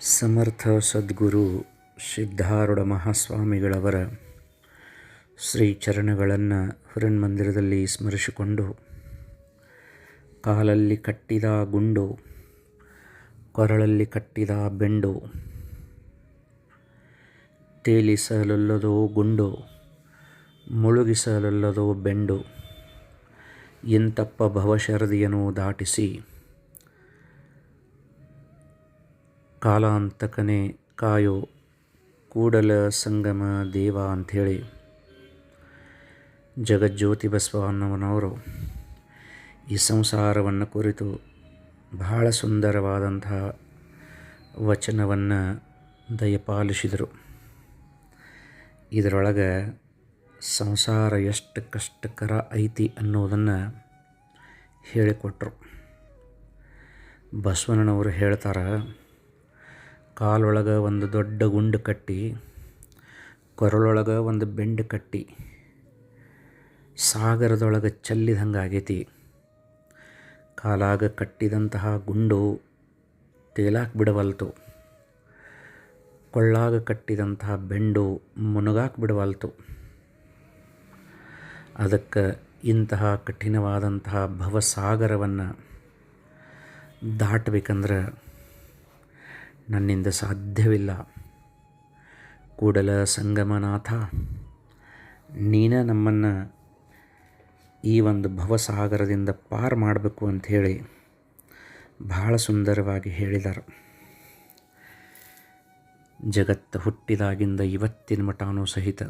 ಸಮರ್ಥ ಸದ್ಗುರು ಸಿದ್ಧಾರೂಢ ಮಹಾಸ್ವಾಮಿಗಳವರ ಶ್ರೀ ಚರಣಗಳನ್ನು ಮಂದಿರದಲ್ಲಿ ಸ್ಮರಿಸಿಕೊಂಡು ಕಾಲಲ್ಲಿ ಕಟ್ಟಿದ ಗುಂಡು, ಕೊರಳಲ್ಲಿ ಕಟ್ಟಿದ ಬೆಂಡು, ತೇಲಿಸಲೊಲ್ಲದೋ ಗುಂಡು, ಮುಳುಗಿಸಲೊಲ್ಲದೋ ಬೆಂಡು ಇಂತಪ್ಪ ಭವಶರದಿಯನ್ನು ದಾಟಿಸಿ ಕಾಲಾಂತಕನೇ ಕಾಯೋ ಕೂಡಲ ಸಂಗಮ ದೇವ ಅಂಥೇಳಿ. ಜಗಜ್ಯೋತಿ ಬಸವಣ್ಣನವರು ಈ ಸಂಸಾರವನ್ನು ಕುರಿತು ಬಹಳ ಸುಂದರವಾದಂತಹ ವಚನವನ್ನು ದಯಪಾಲಿಸಿದರು. ಇದರೊಳಗೆ ಸಂಸಾರ ಎಷ್ಟು ಕಷ್ಟಕರ ಐತಿ ಅನ್ನೋದನ್ನು ಹೇಳಿಕೊಟ್ರು. ಬಸವಣ್ಣನವರು ಹೇಳ್ತಾರೆ ಕಾಲೊಳಗೆ ಒಂದು ದೊಡ್ಡ ಗುಂಡು ಕಟ್ಟಿ, ಕೊರಳೊಳಗೆ ಒಂದು ಬೆಂಡು ಕಟ್ಟಿ, ಸಾಗರದೊಳಗೆ ಚೆಲ್ಲಿದಂಗೆ ಆಗೈತಿ ಕಾಲಾಗ ಕಟ್ಟಿದಂತಹ ಗುಂಡು ತೇಲಾಕ್ ಬಿಡವಲ್ತು. ಕೊಳ್ಳಾಗ ಕಟ್ಟಿದಂತಹ ಬೆಂಡು ಮುನುಗಾಕ್ ಬಿಡವಲ್ತು. ಅದಕ್ಕೆ ಇಂತಹ ಕಠಿಣವಾದಂತಹ ಭವಸಾಗರವನ್ನು ದಾಟಬೇಕಂದ್ರೆ ನನ್ನಿಂದ ಸಾಧ್ಯವಿಲ್ಲ. ಕೂಡಲ ಸಂಗಮನಾಥ, ನೀನ ನಮ್ಮನ್ನು ಈ ಒಂದು ಭವಸಾಗರದಿಂದ ಪಾರ್ ಮಾಡಬೇಕು ಅಂಥೇಳಿ ಬಹಳ ಸುಂದರವಾಗಿ ಹೇಳಿದರು. ಜಗತ್ತು ಹುಟ್ಟಿದಾಗಿಂದ ಇವತ್ತಿನ ಮಠನೂ ಸಹಿತ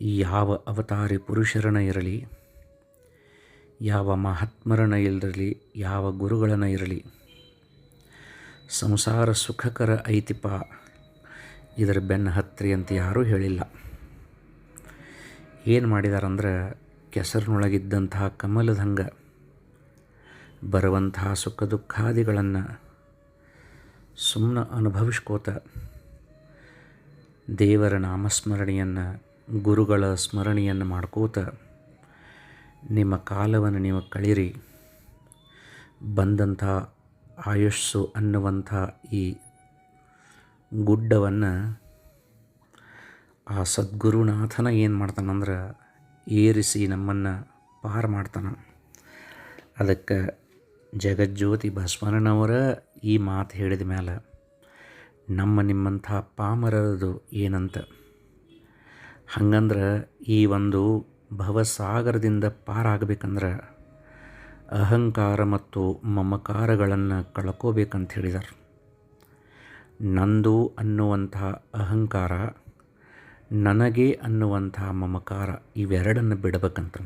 ಯಾವ ಅವತಾರಿ ಪುರುಷರನ ಇರಲಿ, ಯಾವ ಮಹಾತ್ಮರನ ಇರಲಿ, ಯಾವ ಗುರುಗಳನ್ನ ಇರಲಿ ಸಂಸಾರ ಸುಖಕರ ಐತಿಪ ಇದರ ಬೆನ್ನ ಹತ್ರಿ ಅಂತ ಯಾರೂ ಹೇಳಿಲ್ಲ. ಏನು ಮಾಡಿದಾರಂದ್ರೆ ಕೆಸರಿನೊಳಗಿದ್ದಂತಹ ಕಮಲದಂಗ, ಬರುವಂತಹ ಸುಖ ದುಃಖಾದಿಗಳನ್ನು ಸುಮ್ಮನೆ ಅನುಭವಿಸ್ಕೋತ ದೇವರ ನಾಮಸ್ಮರಣೆಯನ್ನು, ಗುರುಗಳ ಸ್ಮರಣೆಯನ್ನು ಮಾಡ್ಕೋತ ನಿಮ್ಮ ಕಾಲವನ್ನು ನೀವು ಕಳೀರಿ. ಬಂದಂಥ ಆಯುಸ್ಸು ಅನ್ನುವಂಥ ಈ ಗುಡ್ಡವನ್ನು ಆ ಸದ್ಗುರುನಾಥನ ಏನು ಮಾಡ್ತಾನಂದ್ರೆ ಏರಿಸಿ ನಮ್ಮನ್ನು ಪಾರು ಮಾಡ್ತಾನೆ. ಅದಕ್ಕೆ ಜಗಜ್ಯೋತಿ ಬಸವಣ್ಣನವರ ಈ ಮಾತು ಹೇಳಿದ ಮೇಲೆ ನಮ್ಮ ನಿಮ್ಮಂಥ ಪಾಮರದು ಏನಂತ? ಹಂಗಂದ್ರೆ ಈ ಒಂದು ಭವಸಾಗರದಿಂದ ಪಾರಾಗಬೇಕಂದ್ರೆ ಅಹಂಕಾರ ಮತ್ತು ಮಮಕಾರಗಳನ್ನು ಕಳ್ಕೋಬೇಕಂತ ಹೇಳಿದ್ದಾರೆ ನಂದು ಅನ್ನುವಂತಹ ಅಹಂಕಾರ, ನನಗೆ ಅನ್ನುವಂಥ ಮಮಕಾರ ಇವೆರಡನ್ನು ಬಿಡಬೇಕಂತ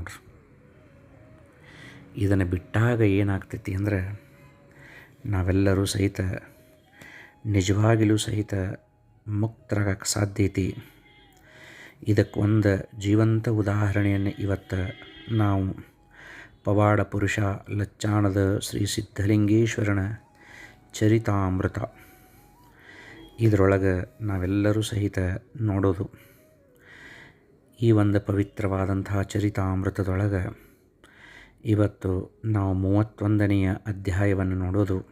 ಇದನ್ನು ಬಿಟ್ಟಾಗ ಏನಾಗ್ತೈತಿ ಅಂದರೆ, ನಾವೆಲ್ಲರೂ ಸಹಿತ, ನಿಜವಾಗಿಲೂ ಸಹಿತ ಮುಕ್ತರಾಗಕ್ಕೆ ಸಾಧ್ಯ ಐತಿ. ಇದಕ್ಕೊಂದು ಜೀವಂತ ಉದಾಹರಣೆಯನ್ನು ಇವತ್ತು ನಾವು ಪವಾಡ ಪುರುಷ ಲಚ್ಚಾಣದ ಶ್ರೀ ಸಿದ್ಧಲಿಂಗೇಶ್ವರನ ಚರಿತಾಮೃತ. ಇದರೊಳಗೆ ನಾವೆಲ್ಲರೂ ಸಹಿತ ನೋಡೋದು. ಈ ಒಂದು ಪವಿತ್ರವಾದಂತಹ ಚರಿತಾಮೃತದೊಳಗೆ ಇವತ್ತು ನಾವು ಮೂವತ್ತೊಂದನೆಯ ಅಧ್ಯಾಯವನ್ನು ನೋಡೋದು.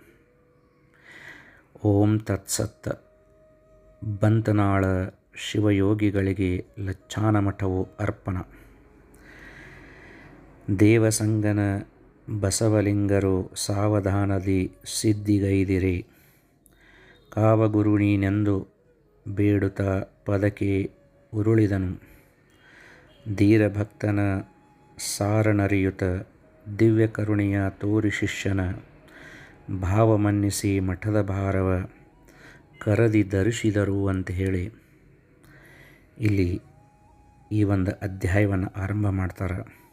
ಓಂ ತತ್ಸತ್. ಬಂತನಾಳ ಶಿವಯೋಗಿಗಳಿಗೆ ಲಚ್ಚಾನ ಮಠವು ಅರ್ಪಣ. ದೇವಸಂಗನ ಬಸವಲಿಂಗರು ಸಾವಧಾನದಿ ಸಿದ್ಧಿಗೈದಿರಿ. ಕಾವಗುರು ನೀನೆಂದು ಬೇಡುತ್ತ ಪದಕೆ ಉರುಳಿದನು. ಧೀರಭಕ್ತನ ಸಾರನರಿಯುತ ದಿವ್ಯ ಕರುಣೆಯ ತೋರಿ ಶಿಷ್ಯನ ಭಾವಮನ್ನಿಸಿ ಮಠದ ಭಾರವ ಕರದಿ ಧರಿಸಿದರು ಅಂತ ಹೇಳಿ ಇಲ್ಲಿ ಈ ಒಂದು ಅಧ್ಯಾಯವನ್ನು ಆರಂಭ ಮಾಡ್ತಾರೆ.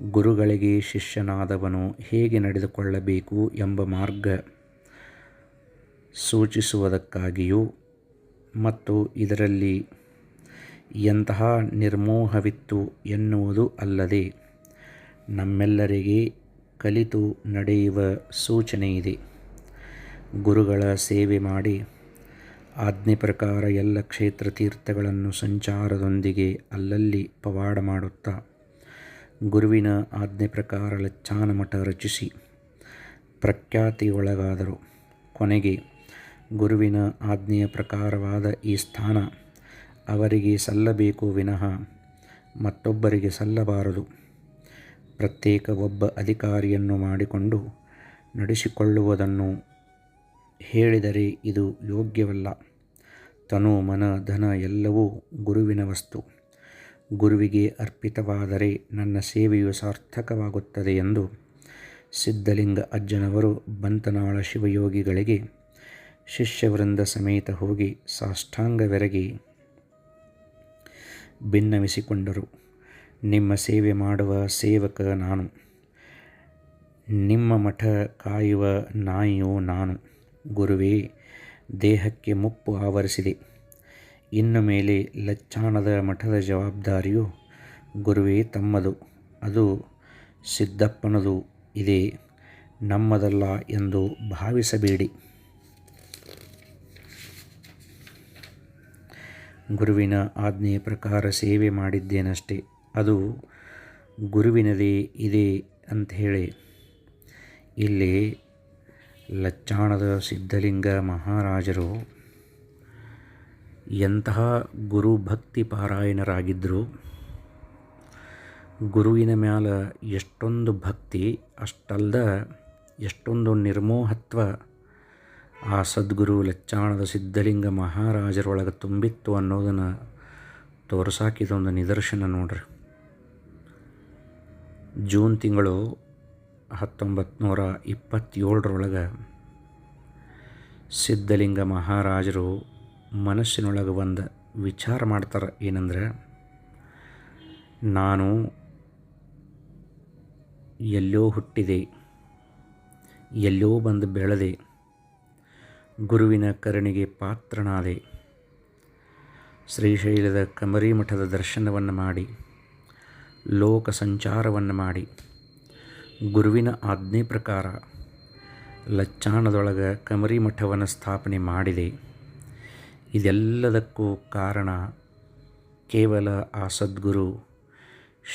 ಗುರುಗಳಿಗೆ ಶಿಷ್ಯನಾದವನು ಹೇಗೆ ನಡೆದುಕೊಳ್ಳಬೇಕು ಎಂಬ ಮಾರ್ಗ ಸೂಚಿಸುವುದಕ್ಕಾಗಿಯೂ ಮತ್ತು ಇದರಲ್ಲಿ ಎಂತಹ ನಿರ್ಮೋಹವಿತ್ತು ಎನ್ನುವುದು ಅಲ್ಲದೆ ನಮ್ಮೆಲ್ಲರಿಗೆ ಕಲಿತು ನಡೆಯುವ ಸೂಚನೆ ಇದೆ ಗುರುಗಳ ಸೇವೆ ಮಾಡಿ ಆಜ್ಞೆ ಪ್ರಕಾರ ಎಲ್ಲ ಕ್ಷೇತ್ರ ತೀರ್ಥಗಳನ್ನು ಸಂಚಾರದೊಂದಿಗೆ ಅಲ್ಲಲ್ಲಿ ಪವಾಡ ಮಾಡುತ್ತಾ ಗುರುವಿನ ಆಜ್ಞೆ ಪ್ರಕಾರ ಲಚ್ಚಾನ ಮಠ ರಚಿಸಿ. ಪ್ರಖ್ಯಾತಿಯೊಳಗಾದರು ಕೊನೆಗೆ ಗುರುವಿನ ಆಜ್ಞೆಯ ಪ್ರಕಾರವಾದ ಈ ಸ್ಥಾನ ಅವರಿಗೆ ಸಲ್ಲಬೇಕು ವಿನಃ ಮತ್ತೊಬ್ಬರಿಗೆ ಸಲ್ಲಬಾರದು. ಪ್ರತ್ಯೇಕ ಒಬ್ಬ ಅಧಿಕಾರಿಯನ್ನು ಮಾಡಿಕೊಂಡು ನಡೆಸಿಕೊಳ್ಳುವುದನ್ನು ಹೇಳಿದರೆ ಇದು ಯೋಗ್ಯವಲ್ಲ. ತನು ಮನ ಧನ ಎಲ್ಲವೂ ಗುರುವಿನ ವಸ್ತು. ಗುರುವಿಗೆ ಅರ್ಪಿತವಾದರೆ ನನ್ನ ಸೇವೆಯು ಸಾರ್ಥಕವಾಗುತ್ತದೆ ಎಂದು ಸಿದ್ಧಲಿಂಗ ಅಜ್ಜನವರು ಬಂತನಾಳ ಶಿವಯೋಗಿಗಳಿಗೆ ಶಿಷ್ಯವೃಂದ ಸಮೇತ ಹೋಗಿ ಸಾಷ್ಟಾಂಗವೆರಗಿ ಭಿನ್ನವಿಸಿಕೊಂಡರು ನಿಮ್ಮ ಸೇವೆ ಮಾಡುವ ಸೇವಕ ನಾನು. ನಿಮ್ಮ ಮಠ ಕಾಯುವ ನಾಯಿಯು ನಾನು. ಗುರುವೇ, ದೇಹಕ್ಕೆ ಮುಪ್ಪು ಆವರಿಸಿದೆ. ಇನ್ನು ಮೇಲೆ ಲಚ್ಚಾಣದ ಮಠದ ಜವಾಬ್ದಾರಿಯು ಗುರುವೇ ತಮ್ಮದು, ಅದು ಸಿದ್ದಪ್ಪನದು ಇದೆ, ನಮ್ಮದಲ್ಲ ಎಂದು ಭಾವಿಸಬೇಡಿ. ಗುರುವಿನ ಆಜ್ಞೆಯ ಪ್ರಕಾರ ಸೇವೆ ಮಾಡಿದ್ದೇನಷ್ಟೇ, ಅದು ಗುರುವಿನದೇ ಇದೆ ಅಂತ ಹೇಳಿ. ಇಲ್ಲಿ ಲಚ್ಚಾಣದ ಸಿದ್ಧಲಿಂಗ ಮಹಾರಾಜರು ಎಂತಹ ಗುರು ಭಕ್ತಿ ಪಾರಾಯಣರಾಗಿದ್ದರು ಗುರುವಿನ ಮ್ಯಾಲ ಎಷ್ಟೊಂದು ಭಕ್ತಿ, ಅಷ್ಟಲ್ದ ಎಷ್ಟೊಂದು ನಿರ್ಮೋಹತ್ವ ಆ ಸದ್ಗುರು ಲಚ್ಚಾಣದ ಸಿದ್ಧಲಿಂಗ ಮಹಾರಾಜರೊಳಗೆ ತುಂಬಿತ್ತು ಅನ್ನೋದನ್ನು ತೋರಿಸಾಕಿದೊಂದು ನಿದರ್ಶನ ನೋಡ್ರಿ. ಜೂನ್ ತಿಂಗಳು ಹತ್ತೊಂಬತ್ತು ನೂರ ಇಪ್ಪತ್ತೇಳರೊಳಗೆ ಸಿದ್ಧಲಿಂಗ ಮಹಾರಾಜರು ಮನಸ್ಸಿನೊಳಗೆ ಒಂದು ವಿಚಾರ ಮಾಡ್ತಾರೆ ಏನಂದ್ರೆ, ನಾನು ಎಲ್ಲೋ ಹುಟ್ಟಿದೆ ಎಲ್ಲೋ ಬಂದು ಬೆಳೆದೆ, ಗುರುವಿನ ಕರುಣಿಗೆ ಪಾತ್ರನಾದೆ, ಶ್ರೀಶೈಲದ ಕಮರಿ ಮಠದ ದರ್ಶನವನ್ನು ಮಾಡಿ, ಲೋಕ ಸಂಚಾರವನ್ನು ಮಾಡಿ, ಗುರುವಿನ ಆಜ್ಞೆ ಪ್ರಕಾರ ಲಚ್ಚಾಣದೊಳಗೆ ಕಮರಿ ಮಠವನ್ನು ಸ್ಥಾಪನೆ ಮಾಡಿದೆ. ಇದೆಲ್ಲದಕ್ಕೂ ಕಾರಣ ಕೇವಲ ಆ ಸದ್ಗುರು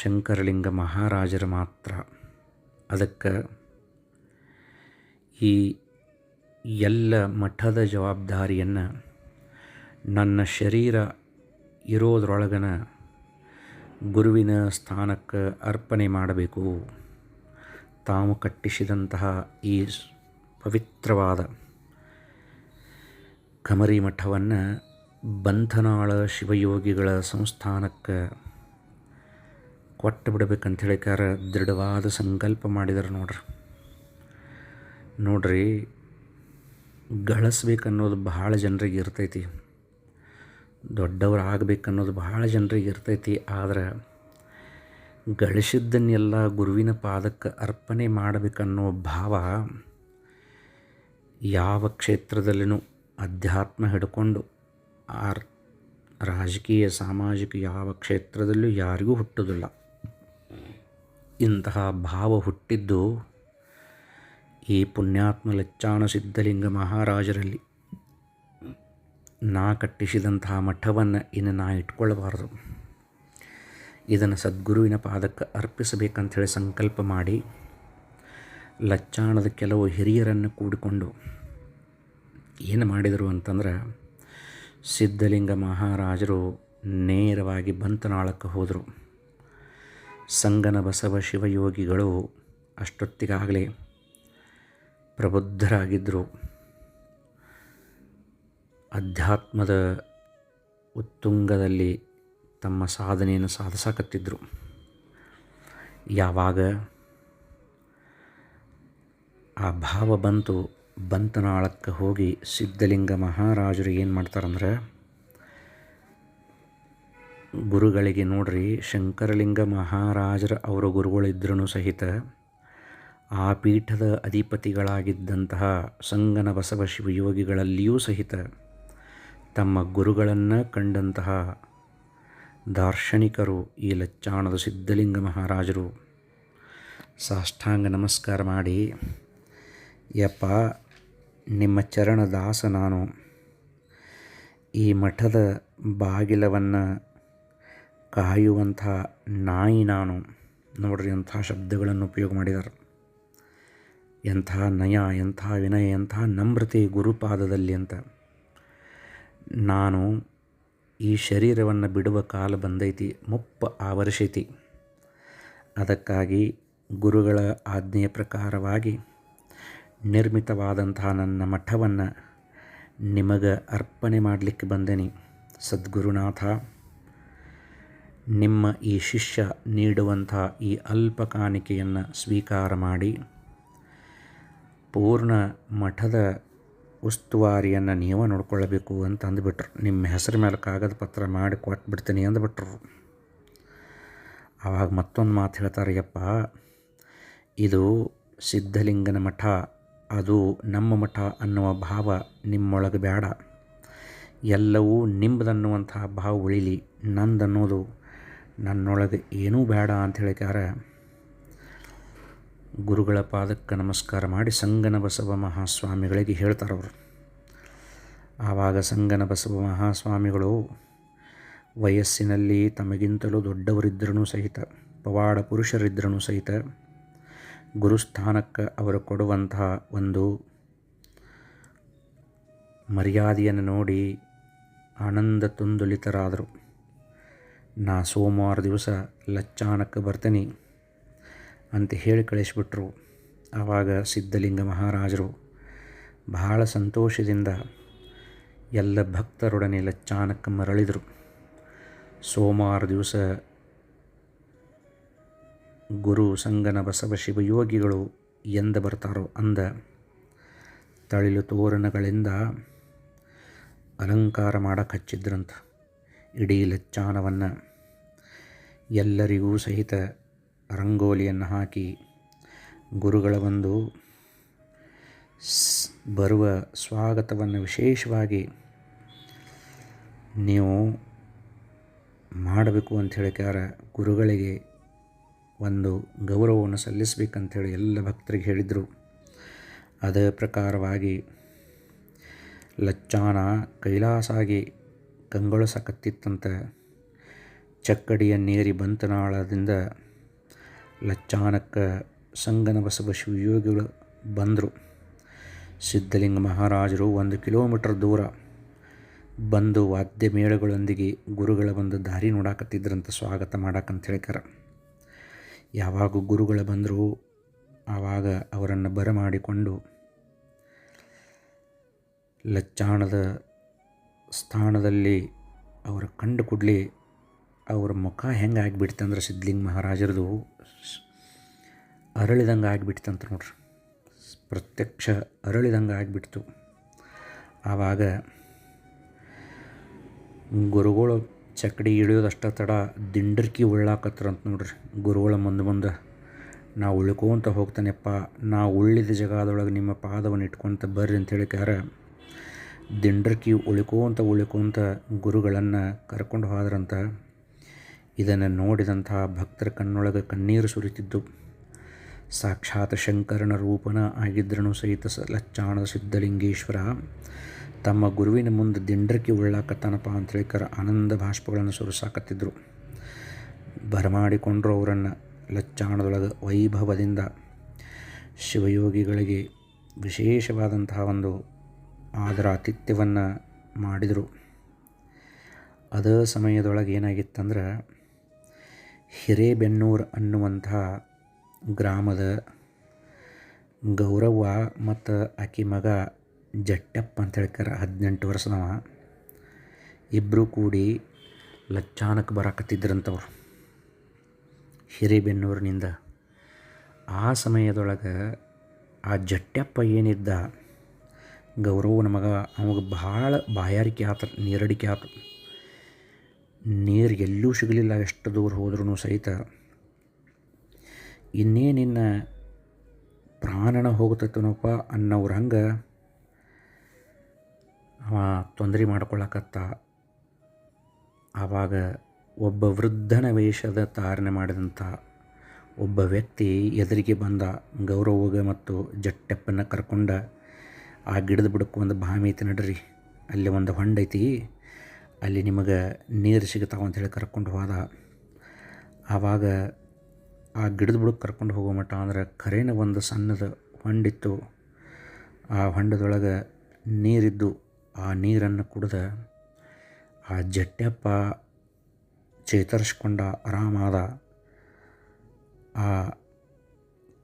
ಶಂಕರಲಿಂಗ ಮಹಾರಾಜರ ಮಾತ್ರ. ಅದಕ್ಕೆ ಈ ಎಲ್ಲ ಮಠದ ಜವಾಬ್ದಾರಿಯನ್ನು ನನ್ನ ಶರೀರ ಇರೋದ್ರೊಳಗನ ಗುರುವಿನ ಸ್ಥಾನಕ್ಕೆ ಅರ್ಪಣೆ ಮಾಡಬೇಕು. ತಾವು ಕಟ್ಟಿಸಿದಂತಹ ಈ ಪವಿತ್ರವಾದ ಕಮರಿ ಮಠವನ್ನು ಬಂಧನಾಳ ಶಿವಯೋಗಿಗಳ ಸಂಸ್ಥಾನಕ್ಕೆ ಕೊಟ್ಟು ಬಿಡಬೇಕಂತ ಹೇಳಿಕಾರ ದೃಢವಾದ ಸಂಕಲ್ಪ ಮಾಡಿದರು ನೋಡ್ರಿ. ನೋಡ್ರಿ, ಗಳಿಸ್ಬೇಕನ್ನೋದು ಬಹಳ ಜನರಿಗೆ ಇರ್ತೈತಿ. ದೊಡ್ಡವ್ರು ಆಗಬೇಕನ್ನೋದು ಬಹಳ ಜನರಿಗೆ ಇರ್ತೈತಿ. ಆದರೆ ಗಳಿಸಿದ್ದನ್ನೆಲ್ಲ ಗುರುವಿನ ಪಾದಕ್ಕೆ ಅರ್ಪಣೆ ಮಾಡಬೇಕನ್ನೋ ಭಾವ ಯಾವ ಕ್ಷೇತ್ರದಲ್ಲಿನೂ ಅಧ್ಯಾತ್ಮ ಹಿಡ್ಕೊಂಡು ಆ ರಾಜಕೀಯ, ಸಾಮಾಜಿಕ ಯಾವ ಕ್ಷೇತ್ರದಲ್ಲೂ ಯಾರಿಗೂ ಹುಟ್ಟೋದಿಲ್ಲ ಇಂತಹ ಭಾವ ಹುಟ್ಟಿದ್ದು ಈ ಪುಣ್ಯಾತ್ಮ ಲಚ್ಚಾಣ ಸಿದ್ಧಲಿಂಗ ಮಹಾರಾಜರಲ್ಲಿ. ನಾ ಕಟ್ಟಿಸಿದಂತಹ ಮಠವನ್ನು ಇನ್ನು ನಾ ಇಟ್ಕೊಳ್ಬಾರ್ದು. ಇದನ್ನು ಸದ್ಗುರುವಿನ ಪಾದಕ್ಕೆ ಅರ್ಪಿಸಬೇಕಂಥೇಳಿ ಸಂಕಲ್ಪ ಮಾಡಿ ಲಚ್ಚಾಣದ ಕೆಲವು ಹಿರಿಯರನ್ನು ಕೂಡಿಕೊಂಡು ಏನು ಮಾಡಿದರು ಅಂತಂದ್ರೆ ಸಿದ್ಧಲಿಂಗ ಮಹಾರಾಜರು ನೇರವಾಗಿ ಬಂತನಾಳಕ್ಕೆ ಹೋದರು. ಸಂಗನ ಬಸವ ಶಿವಯೋಗಿಗಳು ಅಷ್ಟೊತ್ತಿಗಾಗಲೇ ಪ್ರಬುದ್ಧರಾಗಿದ್ದರು. ಅಧ್ಯಾತ್ಮದ ಉತ್ತುಂಗದಲ್ಲಿ ತಮ್ಮ ಸಾಧನೆಯನ್ನು ಸಾಧಿಸಕತ್ತಿದ್ದರು ಯಾವಾಗ? ಆ ಭಾವ ಬಂತು ಬಂತನಾಳಕ್ಕೆ ಹೋಗಿ ಸಿದ್ಧಲಿಂಗ ಮಹಾರಾಜರು ಏನು ಮಾಡ್ತಾರಂದ್ರೆ, ಗುರುಗಳಿಗೆ ನೋಡ್ರಿ, ಶಂಕರಲಿಂಗ ಮಹಾರಾಜರ ಅವರ ಗುರುಗಳಿದ್ರೂ ಸಹಿತ ಆ ಪೀಠದ ಅಧಿಪತಿಗಳಾಗಿದ್ದಂತಹ ಸಂಗನ ಬಸವ ಶಿವಯೋಗಿಗಳಲ್ಲಿಯೂ ಸಹಿತ ತಮ್ಮ ಗುರುಗಳನ್ನು ಕಂಡಂತಹ ದಾರ್ಶನಿಕರು ಈ ಲಚ್ಚಾಣದ ಸಿದ್ಧಲಿಂಗ ಮಹಾರಾಜರು ಸಾಷ್ಟಾಂಗ ನಮಸ್ಕಾರ ಮಾಡಿ, ಯಪ್ಪ ನಿಮ್ಮ ಚರಣದಾಸ ನಾನು. ಈ ಮಠದ ಬಾಗಿಲವನ್ನು ಕಾಯುವಂಥ ನಾಯಿ ನಾನು. ನೋಡ್ರಿ ಎಂಥ ಶಬ್ದಗಳನ್ನು ಉಪಯೋಗ ಮಾಡಿದ್ದಾರೆ ಎಂಥ ನಯ, ಎಂಥ ವಿನಯ, ಎಂಥ ನಮ್ರತೆ ಗುರುಪಾದದಲ್ಲಿ ಅಂತ. ನಾನು ಈ ಶರೀರವನ್ನು ಬಿಡುವ ಕಾಲ ಬಂದೈತಿ, ಮುಪ್ಪ ಆವರಿಸೈತಿ. ಅದಕ್ಕಾಗಿ ಗುರುಗಳ ಆಜ್ಞೆಯ ಪ್ರಕಾರವಾಗಿ ನಿರ್ಮಿತವಾದಂತಹ ನನ್ನ ಮಠವನ್ನು ನಿಮಗೆ ಅರ್ಪಣೆ ಮಾಡಲಿಕ್ಕೆ ಬಂದೆನಿ. ಸದ್ಗುರುನಾಥ, ನಿಮ್ಮ ಈ ಶಿಷ್ಯ ನೀಡುವಂಥ ಈ ಅಲ್ಪ ಕಾಣಿಕೆಯನ್ನು ಸ್ವೀಕಾರ ಮಾಡಿ, ಪೂರ್ಣ ಮಠದ ಉಸ್ತುವಾರಿಯನ್ನು ನೀವು ನೋಡ್ಕೊಳ್ಬೇಕು ಅಂತ ಅಂದುಬಿಟ್ರು ನಿಮ್ಮ ಹೆಸರು ಮೇಲೆ ಕಾಗದ ಪತ್ರ ಮಾಡಿ ಕೊಟ್ಬಿಡ್ತೀನಿ ಅಂದ್ಬಿಟ್ರು. ಆವಾಗ ಮತ್ತೊಂದು ಮಾತು ಹೇಳ್ತಾರೆ, ಯಪ್ಪ, ಇದು ಸಿದ್ಧಲಿಂಗನ ಮಠ ಅದು ನಮ್ಮ ಮಠ ಅನ್ನುವ ಭಾವ ನಿಮ್ಮೊಳಗೆ ಬೇಡ. ಎಲ್ಲವೂ ನಿಮ್ಮದನ್ನುವಂತಹ ಭಾವ ಉಳಿಲಿ, ನಂದನ್ನೋದು ನನ್ನೊಳಗೆ ಏನೂ ಬೇಡ ಅಂತ ಹೇಳಿಕಾರ ಗುರುಗಳ ಪಾದಕ್ಕೆ ನಮಸ್ಕಾರ ಮಾಡಿ ಸಂಗನ ಬಸವ ಮಹಾಸ್ವಾಮಿಗಳಿಗೆ ಹೇಳ್ತಾರವರು ಆವಾಗ ಸಂಗನ ಬಸವ ಮಹಾಸ್ವಾಮಿಗಳು ವಯಸ್ಸಿನಲ್ಲಿ ತಮಗಿಂತಲೂ ದೊಡ್ಡವರಿದ್ದರೂ ಸಹಿತ, ಪವಾಡ ಪುರುಷರಿದ್ದರೂ ಸಹಿತ ಗುರುಸ್ಥಾನಕ್ಕೆ ಅವರು ಕೊಡುವಂತಹ ಒಂದು ಮರ್ಯಾದೆಯನ್ನು ನೋಡಿ ಆನಂದ ತುಂದುಲಿತರಾದರು. ನಾ ಸೋಮವಾರ ದಿವಸ ಲಚ್ಚಾನಕ್ಕೆ ಬರ್ತೀನಿ ಅಂತ ಹೇಳಿ ಕಳಿಸ್ಬಿಟ್ರು. ಆವಾಗ ಸಿದ್ಧಲಿಂಗ ಮಹಾರಾಜರು ಬಹಳ ಸಂತೋಷದಿಂದ ಎಲ್ಲ ಭಕ್ತರೊಡನೆ ಲಚ್ಚಾನಕ್ಕೆ ಮರಳಿದರು. ಸೋಮವಾರ ದಿವಸ ಗುರು ಸಂಗನ ಬಸವ ಶಿವಯೋಗಿಗಳು ಎಂದ ಬರ್ತಾರೋ ಅಂದ. ತಳಿಲು ತೋರಣಗಳಿಂದ ಅಲಂಕಾರ ಮಾಡಕ್ಕೆ ಹಚ್ಚಿದ್ರಂತ ಇಡೀ ಲಚ್ಚಾನವನ್ನು. ಎಲ್ಲರಿಗೂ ಸಹಿತ ರಂಗೋಲಿಯನ್ನು ಹಾಕಿ ಗುರುಗಳ ಒಂದು ಬರುವ ಸ್ವಾಗತವನ್ನು ವಿಶೇಷವಾಗಿ ನೀವು ಮಾಡಬೇಕು ಅಂತ ಹೇಳಿಕಾರ ಗುರುಗಳಿಗೆ ಒಂದು ಗೌರವವನ್ನು ಸಲ್ಲಿಸಬೇಕಂಥೇಳಿ ಎಲ್ಲ ಭಕ್ತರಿಗೆ ಹೇಳಿದರು. ಅದೇ ಪ್ರಕಾರವಾಗಿ ಲಚ್ಚಾನ ಕೈಲಾಸಾಗಿ ಕಂಗೊಳಿಸಕತ್ತಿತ್ತಂತ ಚಕ್ಕಡಿಯನ್ನೇರಿ ಬಂತನಾಳದಿಂದ ಲಚ್ಚಾನಕ್ಕೆ ಸಂಗನ ಬಸವ ಶಿವಯೋಗಿಗಳು ಬಂದರು. ಸಿದ್ಧಲಿಂಗ ಮಹಾರಾಜರು ಒಂದು ಕಿಲೋಮೀಟರ್ ದೂರ ಬಂದು ವಾದ್ಯ ಮೇಳಗಳೊಂದಿಗೆ ಗುರುಗಳ ಒಂದು ದಾರಿ ನೋಡಾಕತ್ತಿದ್ರಂತ ಸ್ವಾಗತ ಮಾಡಾಕಂತ ಹೇಳ್ಕಾರ ಯಾವಾಗ ಗುರುಗಳು ಬಂದರು, ಆವಾಗ ಅವರನ್ನು ಬರಮಾಡಿಕೊಂಡು ಲಚ್ಚಾಣದ ಸ್ಥಾನದಲ್ಲಿ ಅವರ ಕಂಡು ಕೂಡಲಿ ಅವರ ಮುಖ ಹೆಂಗೆ ಆಗಿಬಿಡ್ತಂದ್ರೆ ಸಿದ್ಧಲಿಂಗ ಮಹಾರಾಜರದು ಅರಳಿದಂಗೆ ಆಗಿಬಿಡ್ತಂತ ನೋಡ್ರಿ. ಪ್ರತ್ಯಕ್ಷ ಅರಳಿದಂಗೆ ಆಗಿಬಿಡ್ತು. ಆವಾಗ ಗುರುಗಳು ಚಕಡಿ ಇಳಿಯೋದಷ್ಟ ತಡ ದಿಂಡರ್ಕಿ ಉಳ್ಳಾಕತ್ರಂತ ನೋಡ್ರಿ. ಗುರುಗಳ ಮುಂದೆ ಮುಂದೆ ನಾ ಉಳ್ಕೊಂತ ಹೋಗ್ತಾನೆಪ್ಪ, ನಾ ಉಳ್ಳಿದ ಜಾಗದೊಳಗೆ ನಿಮ್ಮ ಪಾದವನ್ನು ಇಟ್ಕೊಂತ ಬರ್ರಿ ಅಂತ ಕ್ಯಾರ. ದಿಂಡರ್ಕಿ ಉಳ್ಕೋಂತ ಉಳ್ಕೋಂತ ಗುರುಗಳನ್ನು ಕರ್ಕೊಂಡು ಹೋದ್ರಂತ ಇದನ್ನು ನೋಡಿದಂಥ ಭಕ್ತರ ಕಣ್ಣೊಳಗೆ ಕಣ್ಣೀರು ಸುರಿತಿದ್ದು. ಸಾಕ್ಷಾತ್ ಶಂಕರನ ರೂಪನ ಆಗಿದ್ರೂ ಸಹಿತ ಲಚ್ಚಾಣದ ಸಿದ್ಧಲಿಂಗೇಶ್ವರ. ತಮ್ಮ ಗುರುವಿನ ಮುಂದೆ ದಿಂಡ್ರಕ್ಕೆ ಉಳ್ಳಾಕತ್ತಾನಪ್ಪ ಅಂತ ಹೇಳಿಕರ ಆನಂದ ಭಾಷ್ಪಗಳನ್ನು ಸುರಿಸಾಕತ್ತಿದ್ರು. ಬರಮಾಡಿಕೊಂಡ್ರು ಅವರನ್ನು ಲಚ್ಚಾಣದೊಳಗೆ ವೈಭವದಿಂದ ಶಿವಯೋಗಿಗಳಿಗೆ ವಿಶೇಷವಾದಂತಹ ಒಂದು ಆದರ ಆತಿಥ್ಯವನ್ನು ಮಾಡಿದರು. ಅದೇ ಸಮಯದೊಳಗೆ ಏನಾಗಿತ್ತಂದ್ರೆ ಹಿರೇಬೆನ್ನೂರು ಅನ್ನುವಂತಹ ಗ್ರಾಮದ ಗೌರವ್ವ ಮತ್ತು ಆಕಿ ಮಗ ಜಟ್ಟಪ್ಪ ಅಂತ ಹೇಳ್ಕಾರ ಹದಿನೆಂಟು ವರ್ಷದವ. ಇಬ್ಬರು ಕೂಡಿ ಲಚ್ಚಾನಕ್ಕೆ ಬರಾಕತ್ತಿದ್ರಂಥವ್ರು ಹಿರೇಬೆನ್ನೂರಿನಿಂದ. ಆ ಸಮಯದೊಳಗೆ ಆ ಜಟ್ಟಪ್ಪ ಏನಿದ್ದ ಗೌರವನ ಮಗ ಅವಾಗ ಭಾಳ ಬಾಯಾರಿಕೆ ಆತ, ನೀರಡಿಕೆ ಆತು. ನೀರು ಎಲ್ಲೂ ಸಿಗಲಿಲ್ಲ, ಎಷ್ಟು ದೂರ ಹೋದ್ರೂ ಸಹಿತ. ಇನ್ನೇನಿನ್ನ ಪ್ರಾಣನ ಹೋಗ್ತೈತನಪ್ಪ ಅನ್ನೋರು ಹಂಗೆ ಅವ ತೊಂದರೆ ಮಾಡ್ಕೊಳಕತ್ತ. ಆವಾಗ ಒಬ್ಬ ವೃದ್ಧನ ವೇಷದ ತಾರಣೆ ಮಾಡಿದಂಥ ಒಬ್ಬ ವ್ಯಕ್ತಿ ಎದುರಿಗೆ ಬಂದ ಗೌರವಗ ಮತ್ತು ಜಟ್ಟೆಪ್ಪನ್ನು ಕರ್ಕೊಂಡ ಆ ಗಿಡದ ಬುಡಕ್ಕೆ ಒಂದು ಬಾಮಿ ಐತಿ ನಡ್ರಿ, ಅಲ್ಲಿ ಒಂದು ಹೊಂಡ ಐತಿ, ಅಲ್ಲಿ ನಿಮಗೆ ನೀರು ಸಿಗ್ತಾವ ಅಂತೇಳಿ ಕರ್ಕೊಂಡು ಹೋದ. ಆವಾಗ ಆ ಗಿಡದ ಬುಡಕ್ಕೆ ಕರ್ಕೊಂಡು ಹೋಗೋ ಮಟ್ಟ ಅಂದ್ರೆ ಖರೇನ ಒಂದು ಸಣ್ಣದ ಹೊಂಡಿತ್ತು. ಆ ಹೊಂಡದೊಳಗೆ ನೀರಿದ್ದು ಆ ನೀರನ್ನು ಕುಡಿದ ಆ ಜಟ್ಯಪ್ಪ ಚೇತರಿಸ್ಕೊಂಡ ಆರಾಮಾದ ಆ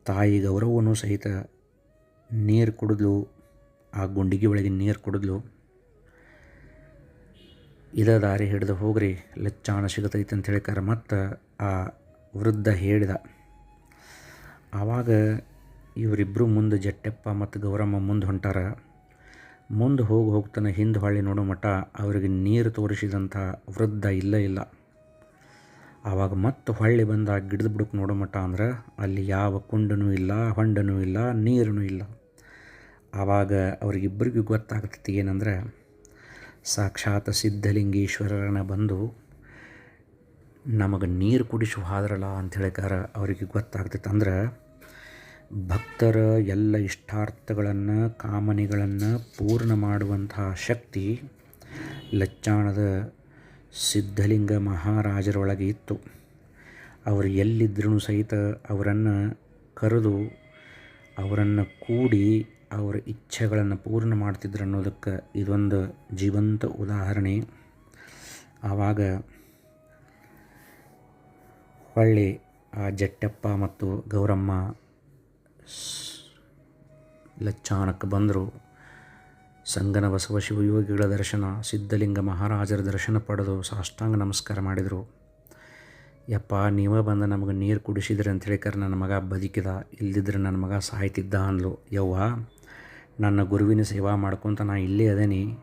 ತಾಯಿ ಗೌರವನೂ ಸಹಿತ ನೀರು ಕುಡಿದ್ಲು, ಆ ಗುಂಡಿಗೆ ಒಳಗೆ ನೀರು ಕುಡಿದ್ಲು. ಇದ ದಾರಿ ಹಿಡಿದು ಹೋಗ್ರಿ, ಲಚ್ಚಾಣ ಸಿಗತೈತೆ ಅಂತ ಹೇಳಿಕಾರ ಮತ್ತು ಆ ವೃದ್ಧ ಹೇಳಿದ, ಆವಾಗ ಇವರಿಬ್ಬರು ಮುಂದೆ ಜಟ್ಟೆಪ್ಪ ಮತ್ತು ಗೌರಮ್ಮ ಮುಂದೆ ಹೊಂಟಾರ. ಮುಂದೆ ಹೋಗಿ ಹೋಗ್ತಾನೆ ಹಿಂದೆ ಹೊಳ್ಳಿ ನೋಡೋ ಮಟ್ಟ ಅವರಿಗೆ ನೀರು ತೋರಿಸಿದಂಥ ವೃದ್ಧ ಇಲ್ಲ ಇಲ್ಲ. ಆವಾಗ ಮತ್ತೆ ಹೊಳ್ಳಿ ಬಂದ ಗಿಡದ ಬುಡಕ್ಕೆ ನೋಡೋ ಮಟ್ಟ ಅಂದ್ರೆ ಅಲ್ಲಿ ಯಾವ ಕುಂಡನೂ ಇಲ್ಲ, ಹೊಂಡನೂ ಇಲ್ಲ ನೀರೂ ಇಲ್ಲ. ಆವಾಗ ಅವರಿಗಿಬ್ಬರಿಗೂ ಗೊತ್ತಾಗ್ತೈತಿ ಏನಂದ್ರೆ, ಸಾಕ್ಷಾತ್ ಸಿದ್ಧಲಿಂಗೇಶ್ವರನ ಬಂದು, ನಮಗೆ ನೀರು ಕುಡಿಸು ಹಾದ್ರಲ್ಲ ಅಂತ ಹೇಳಿಕಾರ ಅವರಿಗೆ ಗೊತ್ತಾಗ್ತೈತೆ. ಅಂದ್ರೆ ಭಕ್ತರ ಎಲ್ಲ ಇಷ್ಟಾರ್ಥಗಳನ್ನು, ಕಾಮನೆಗಳನ್ನು ಪೂರ್ಣ ಮಾಡುವಂತಹ ಶಕ್ತಿ ಲಚ್ಚಾಣದ ಸಿದ್ಧಲಿಂಗ ಮಹಾರಾಜರೊಳಗೆ ಇತ್ತು. ಅವರು ಎಲ್ಲಿದ್ದರೂ ಸಹಿತ ಅವರನ್ನು ಕರೆದು, ಅವರನ್ನು ಕೂಡಿ ಅವರ ಇಚ್ಛೆಗಳನ್ನು ಪೂರ್ಣ ಮಾಡ್ತಿದ್ರು ಅನ್ನೋದಕ್ಕೆ ಇದೊಂದು ಜೀವಂತ ಉದಾಹರಣೆ. ಆವಾಗ ಹೊಳ್ಳಿ, ಆ ಜಟ್ಟಪ್ಪ ಮತ್ತು ಗೌರಮ್ಮ ಲಚ್ಚಾಣಕ್ಕೆ ಬಂದರು. ಸಂಗನ ಬಸವ ಶಿವಯೋಗಿಗಳ ದರ್ಶನ, ಸಿದ್ಧಲಿಂಗ ಮಹಾರಾಜರ ದರ್ಶನ ಪಡೆದು ಸಾಷ್ಟಾಂಗ ನಮಸ್ಕಾರ ಮಾಡಿದರು. ಯಪ್ಪ, ನೀವೇ ಬಂದು ನಮಗೆ ನೀರು ಕುಡಿಸಿದ್ರಿ ಅಂತ ಕರೆ ನನ್ನ ಮಗ ಬದುಕಿದ ಇಲ್ದಿದ್ರೆ ನನ್ನ ಮಗ ಸಾಯ್ತಿದ್ದ ಅಂದ್ಲು. ಯವ್ವ, ನನ್ನ ಗುರುವಿನ ಸೇವಾ ಮಾಡ್ಕೊತ ನಾ ಇಲ್ಲೇ ಅದೇನಿ.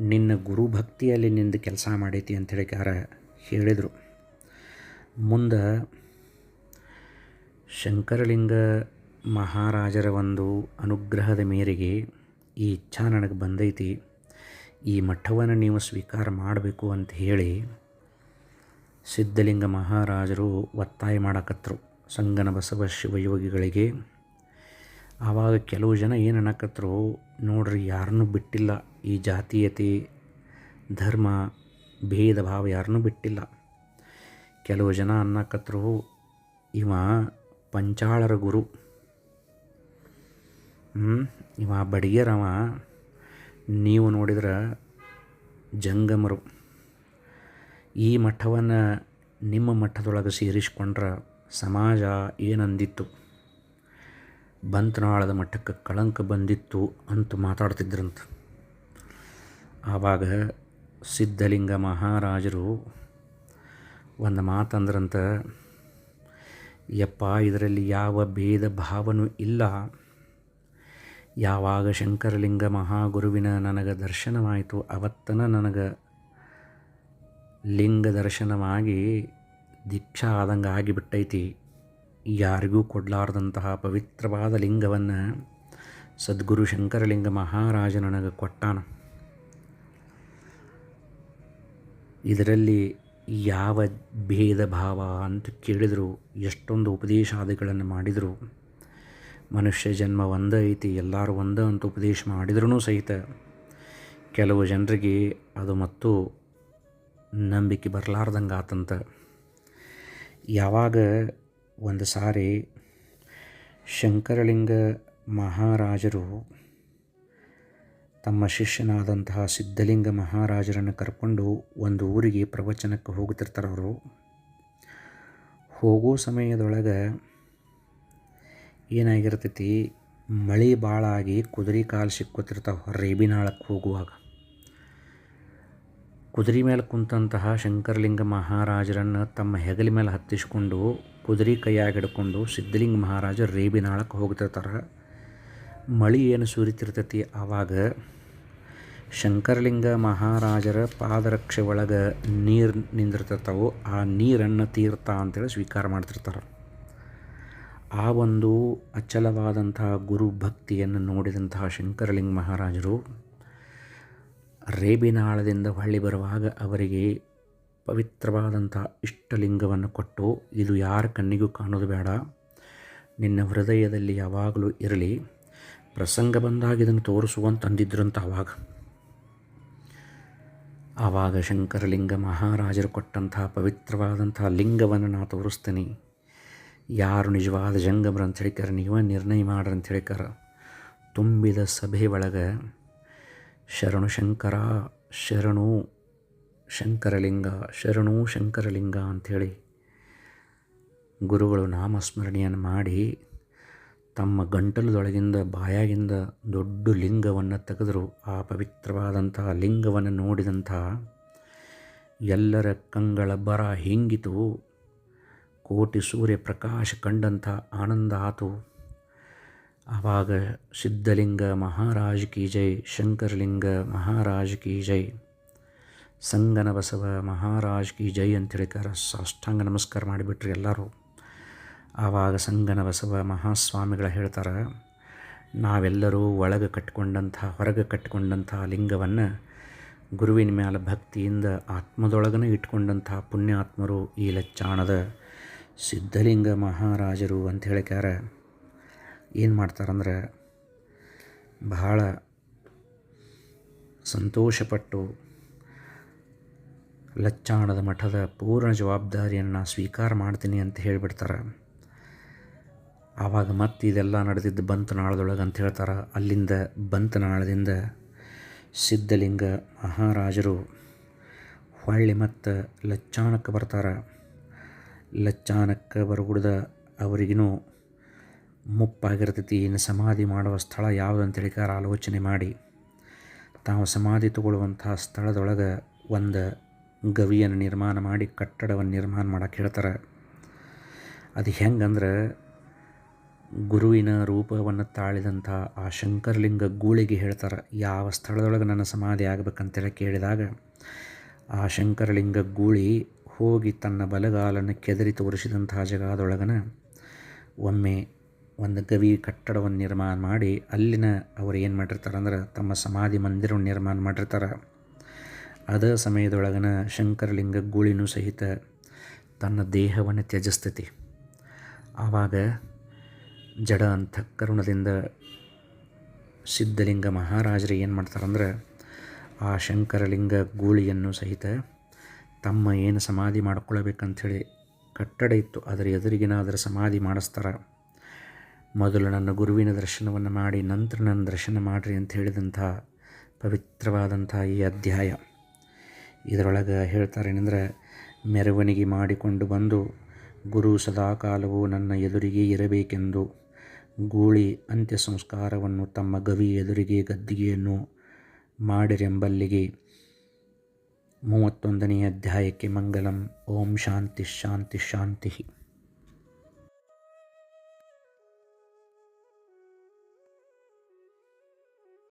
ನಿನ್ನ ಗುರು ಭಕ್ತಿಯಲ್ಲಿ ನಿಂದು ಕೆಲಸ ಮಾಡೈತಿ ಅಂತ ಹೇಳಿಕಾರ ಹೇಳಿದರು. ಮುಂದೆ ಶಂಕರಲಿಂಗ ಮಹಾರಾಜರ ಒಂದು ಅನುಗ್ರಹದ ಮೇರೆಗೆ ಈ ಇಚ್ಛಾ ನನಗೆ ಬಂದೈತಿ. ಈ ಮಠವನ್ನು ನೀವು ಸ್ವೀಕಾರ ಮಾಡಬೇಕು ಅಂತ ಹೇಳಿ ಸಿದ್ಧಲಿಂಗ ಮಹಾರಾಜರು ಒತ್ತಾಯ ಮಾಡಕತ್ತರು ಸಂಗನ ಬಸವ ಶಿವಯೋಗಿಗಳಿಗೆ ಆವಾಗ ಕೆಲವು ಜನ ಏನು ಅನ್ನಕತ್ತರು ನೋಡ್ರಿ ಯಾರನ್ನೂ ಬಿಟ್ಟಿಲ್ಲ. ಈ ಜಾತೀಯತೆ, ಧರ್ಮ, ಭೇದ ಭಾವ ಯಾರನ್ನೂ ಬಿಟ್ಟಿಲ್ಲ. ಕೆಲವು ಜನ ಅನ್ನಕತ್ತರು ಇವ ಪಂಚಾಳರ ಗುರು. ಇವ ಬಡಿಗೆರವ ನೀವು ನೋಡಿದ್ರೆ ಜಂಗಮರು. ಈ ಮಠವನ್ನು ನಿಮ್ಮ ಮಠದೊಳಗೆ ಸೇರಿಸ್ಕೊಂಡ್ರೆ ಸಮಾಜ ಏನಂದಿತ್ತು? ಬಂತನಾಳದ ಮಠಕ್ಕೆ ಕಳಂಕ ಬಂದಿತ್ತು ಅಂತ ಮಾತಾಡ್ತಿದ್ರಂತ. ಆವಾಗ ಸಿದ್ಧಲಿಂಗ ಮಹಾರಾಜರು ಒಂದು ಮಾತಂದ್ರಂತ, ಯಪ್ಪ, ಇದರಲ್ಲಿ ಯಾವ ಭೇದ ಭಾವನೂ ಇಲ್ಲ. ಯಾವಾಗ ಶಂಕರಲಿಂಗ ಮಹಾಗುರುವಿನ ನನಗೆ ದರ್ಶನವಾಯಿತು, ಅವತ್ತನ ನನಗೆ ಲಿಂಗ ದರ್ಶನವಾಗಿ ದೀಕ್ಷಾ ಆದಂಗೆ ಆಗಿಬಿಟ್ಟೈತಿ. ಯಾರಿಗೂ ಕೊಡಲಾರ್ದಂತಹ ಪವಿತ್ರವಾದ ಲಿಂಗವನ್ನು ಸದ್ಗುರು ಶಂಕರಲಿಂಗ ಮಹಾರಾಜ ನನಗೆ ಕೊಟ್ಟಾನ. ಇದರಲ್ಲಿ ಯಾವ ಭೇದ ಭಾವ ಅಂತ ಕೇಳಿದರು, ಎಷ್ಟೊಂದು ಉಪದೇಶಾದಿಗಳನ್ನು ಮಾಡಿದರು. ಮನುಷ್ಯ ಜನ್ಮ ಒಂದ ಐತಿ, ಎಲ್ಲರೂ ಒಂದ ಅಂತ ಉಪದೇಶ ಮಾಡಿದ್ರೂ ಸಹಿತ ಕೆಲವು ಜನರಿಗೆ ಅದು ಮತ್ತು ನಂಬಿಕೆ ಬರಲಾರ್ದಂಗೆ ಆತಂತ ಯಾವಾಗ ಒಂದು ಸಾರಿ ಶಂಕರಲಿಂಗ ಮಹಾರಾಜರು ತಮ್ಮ ಶಿಷ್ಯನಾದಂತಹ ಸಿದ್ಧಲಿಂಗ ಮಹಾರಾಜರನ್ನು ಕರ್ಕೊಂಡು ಒಂದು ಊರಿಗೆ ಪ್ರವಚನಕ್ಕೆ ಹೋಗುತ್ತಿರ್ತಾರೆ ಅವರು ಹೋಗೋ ಸಮಯದೊಳಗೆ ಏನಾಗಿರ್ತೈತಿ? ಮಳೆ ಭಾಳ ಆಗಿ ಕುದುರೆ ಕಾಲು ಸಿಕ್ಕೊತಿರ್ತಾವೆ ರೇಬಿನಾಳಕ್ಕೆ ಹೋಗುವಾಗ. ಕುದುರೆ ಮೇಲೆ ಕುಂತಹ ಶಂಕರಲಿಂಗ ಮಹಾರಾಜರನ್ನು ತಮ್ಮ ಹೆಗಲ ಮೇಲೆ ಹತ್ತಿಸ್ಕೊಂಡು ಕುದುರೆ ಕೈಯಾಗಿ ಹಿಡ್ಕೊಂಡು ಸಿದ್ಧಲಿಂಗ ಮಹಾರಾಜ ರೇಬಿನಾಳಕ್ಕೆ ಹೋಗ್ತಿರ್ತಾರೆ. ಮಳೆ ಏನು ಸುರಿತಿರ್ತೈತಿ ಆವಾಗ ಶಂಕರಲಿಂಗ ಮಹಾರಾಜರ ಪಾದರಕ್ಷೆ ಒಳಗೆ ನೀರು ನಿಂದಿರ್ತಿರ್ತಾವೆ ಆ ನೀರನ್ನು ತೀರ್ಥ ಅಂತೇಳಿ ಸ್ವೀಕಾರ ಮಾಡ್ತಿರ್ತಾರೆ. ಆ ಒಂದು ಗುರು ಭಕ್ತಿಯನ್ನು ನೋಡಿದಂತಹ ಶಂಕರಲಿಂಗ ಮಹಾರಾಜರು ರೇಬಿನಾಳದಿಂದ ಹೊಳ್ಳಿ ಬರುವಾಗ ಅವರಿಗೆ ಪವಿತ್ರವಾದಂಥ ಇಷ್ಟಲಿಂಗವನ್ನು ಕೊಟ್ಟು, ಇದು ಯಾರ ಕಣ್ಣಿಗೂ ಕಾಣೋದು ಬೇಡ, ನಿನ್ನ ಹೃದಯದಲ್ಲಿ ಯಾವಾಗಲೂ ಇರಲಿ, ಪ್ರಸಂಗ ಬಂದಾಗ ಇದನ್ನು ತೋರಿಸುವಂತ ಅಂದಿದ್ರಂತ ಆವಾಗ ಆವಾಗ ಶಂಕರಲಿಂಗ ಮಹಾರಾಜರು ಕೊಟ್ಟಂತಹ ಪವಿತ್ರವಾದಂತಹ ಲಿಂಗವನ್ನು ನಾನು ತೋರಿಸ್ತೀನಿ. ಯಾರು ನಿಜವಾದ ಜಂಗಮರು ಅಂತ ಹೇಳಿಕಾರ ನೀವೇ ನಿರ್ಣಯ ಮಾಡ್ರಿ ಅಂತ ಹೇಳಿಕಾರ ತುಂಬಿದ ಸಭೆ ಒಳಗೆ ಶರಣು ಶಂಕರ, ಶರಣು ಶಂಕರಲಿಂಗ ಶರಣು ಶಂಕರಲಿಂಗ ಅಂಥೇಳಿ ಗುರುಗಳು ನಾಮಸ್ಮರಣೆಯನ್ನು ಮಾಡಿ ತಮ್ಮ ಗಂಟಲದೊಳಗಿಂದ ಬಾಯಾಗಿಂದ ದೊಡ್ಡ ಲಿಂಗವನ್ನು ತೆಗೆದರು. ಆ ಪವಿತ್ರವಾದಂತಹ ಲಿಂಗವನ್ನು ನೋಡಿದಂತಹ ಎಲ್ಲರ ಕಂಗಳ ಬರ ಹಿಂಗಿತು. ಕೋಟಿ ಸೂರ್ಯ ಪ್ರಕಾಶ ಕಂಡಂಥ ಆನಂದ ಆತು. ಆವಾಗ ಸಿದ್ಧಲಿಂಗ ಮಹಾರಾಜ್ ಕಿ ಜೈ, ಶಂಕರಲಿಂಗ ಮಹಾರಾಜ್ ಕಿ ಜೈ ಸಂಗನ ಬಸವ ಮಹಾರಾಜ್ ಕಿ ಜೈ ಅಂತ ಹೇಳಿಕಾರ ಸಾಷ್ಟಾಂಗ ನಮಸ್ಕಾರ ಮಾಡಿಬಿಟ್ರಿ ಎಲ್ಲರೂ. ಆವಾಗ ಸಂಗನ ಬಸವ ಮಹಾಸ್ವಾಮಿಗಳ ಹೇಳ್ತಾರೆ, ನಾವೆಲ್ಲರೂ ಒಳಗೆ ಕಟ್ಕೊಂಡಂಥ, ಹೊರಗೆ ಕಟ್ಕೊಂಡಂಥ ಲಿಂಗವನ್ನು ಗುರುವಿನ ಮೇಲೆ ಭಕ್ತಿಯಿಂದ ಆತ್ಮದೊಳಗನೇ ಇಟ್ಕೊಂಡಂಥ ಪುಣ್ಯಾತ್ಮರು ಈ ಲಚ್ಚಾಣದ ಸಿದ್ಧಲಿಂಗ ಮಹಾರಾಜರು ಅಂತ ಹೇಳಿಕಾರ ಏನು ಮಾಡ್ತಾರಂದ್ರೆ ಬಹಳ ಸಂತೋಷಪಟ್ಟು ಲಚ್ಚಾಣದ ಮಠದ ಪೂರ್ಣ ಜವಾಬ್ದಾರಿಯನ್ನು ಸ್ವೀಕಾರ ಮಾಡ್ತೀನಿ ಅಂತ ಹೇಳಿಬಿಡ್ತಾರೆ. ಆವಾಗ ಮತ್ತೆ ಇದೆಲ್ಲ ನಡೆದಿದ್ದು ಬಂತನಾಳದೊಳಗೆ ಅಂತ ಹೇಳ್ತಾರೆ. ಅಲ್ಲಿಂದ ಬಂತನಾಳದಿಂದ ಸಿದ್ಧಲಿಂಗ ಮಹಾರಾಜರು ಹೊಳ್ಳಿ ಮತ್ತು ಲಚ್ಚಾಣಕ್ಕೆ ಬರ್ತಾರೆ. ಲಚ್ಚಾಣಕ್ಕೆ ಬರಗುಡ್ದ ಅವರಿಗಿನೂ ಮುಪ್ಪಾಗಿರ್ತೈತಿ. ಇನ್ನು ಸಮಾಧಿ ಮಾಡುವ ಸ್ಥಳ ಯಾವುದು ಅಂತೇಳಿಕಾರ ಆಲೋಚನೆ ಮಾಡಿ. ತಾವು ಸಮಾಧಿ ತಗೊಳ್ಳುವಂತಹ ಸ್ಥಳದೊಳಗೆ ಒಂದು ಗವಿಯನ್ನು ನಿರ್ಮಾಣ ಮಾಡಿ, ಕಟ್ಟಡವನ್ನು ನಿರ್ಮಾಣ ಮಾಡಕ್ಕೆ ಹೇಳ್ತಾರೆ. ಅದು ಹೆಂಗಂದ್ರೆ ಗುರುವಿನ ರೂಪವನ್ನು ತಾಳಿದಂಥ ಆ ಶಂಕರಲಿಂಗ ಗೂಳಿಗೆ ಹೇಳ್ತಾರೆ, ಯಾವ ಸ್ಥಳದೊಳಗೆ ನನ್ನ ಸಮಾಧಿ ಆಗಬೇಕಂತೇಳಿ ಕೇಳಿದಾಗ ಆ ಶಂಕರಲಿಂಗ ಗೂಳಿ ಹೋಗಿ ತನ್ನ ಬಲಗಾಲನ್ನು ಕೆದರಿ ತೋರಿಸಿದಂತಹ ಜಗದೊಳಗನ ಒಮ್ಮೆ ಒಂದು ಗವಿ ಕಟ್ಟಡವನ್ನು ನಿರ್ಮಾಣ ಮಾಡಿ ಅಲ್ಲಿನ ಅವರು ಏನು ಮಾಡಿರ್ತಾರೆ ಅಂದ್ರೆ ತಮ್ಮ ಸಮಾಧಿ ಮಂದಿರವನ್ನು ನಿರ್ಮಾಣ ಮಾಡಿರ್ತಾರೆ. ಅದೇ ಸಮಯದೊಳಗನ ಶಂಕರಲಿಂಗ ಗೂಳಿನೂ ಸಹಿತ ತನ್ನ ದೇಹವನ್ನು ತ್ಯಜಿಸ್ತೈತಿ. ಆವಾಗ ಜಡ ಅಂತಃಕರಣದಿಂದ ಸಿದ್ಧಲಿಂಗ ಮಹಾರಾಜರು ಏನು ಮಾಡ್ತಾರಂದ್ರೆ ಆ ಶಂಕರಲಿಂಗ ಗೂಳಿಯನ್ನು ಸಹಿತ ತಮ್ಮ ಏನು ಸಮಾಧಿ ಮಾಡ್ಕೊಳ್ಬೇಕಂಥೇಳಿ ಕಟ್ಟಡ ಇತ್ತು. ಅದರ ಎದುರಿಗಿನ ಅದರ ಸಮಾಧಿ ಮಾಡಿಸ್ತಾರೆ? ಮೊದಲು ನನ್ನ ಗುರುವಿನ ದರ್ಶನವನ್ನು ಮಾಡಿ, ನಂತರ ನನ್ನ ದರ್ಶನ ಮಾಡಿರಿ ಅಂತ ಹೇಳಿದಂಥ ಪವಿತ್ರವಾದಂಥ ಈ ಅಧ್ಯಾಯ. ಇದರೊಳಗೆ ಹೇಳ್ತಾರೇನೆಂದರೆ ಮೆರವಣಿಗೆ ಮಾಡಿಕೊಂಡು ಬಂದು ಗುರು ಸದಾಕಾಲವು ನನ್ನ ಎದುರಿಗೆ ಇರಬೇಕೆಂದು ಗೂಳಿ ಅಂತ್ಯ ಸಂಸ್ಕಾರವನ್ನು ತಮ್ಮ ಗವಿ ಎದುರಿಗೆ ಗದ್ದಿಗೆಯನ್ನು ಮಾಡಿರೆಂಬಲ್ಲಿಗೆ ಮೂವತ್ತೊಂದನೇ ಅಧ್ಯಾಯಕ್ಕೆ ಮಂಗಲಂ ಓಂ ಶಾಂತಿ ಶಾಂತಿ ಶಾಂತಿ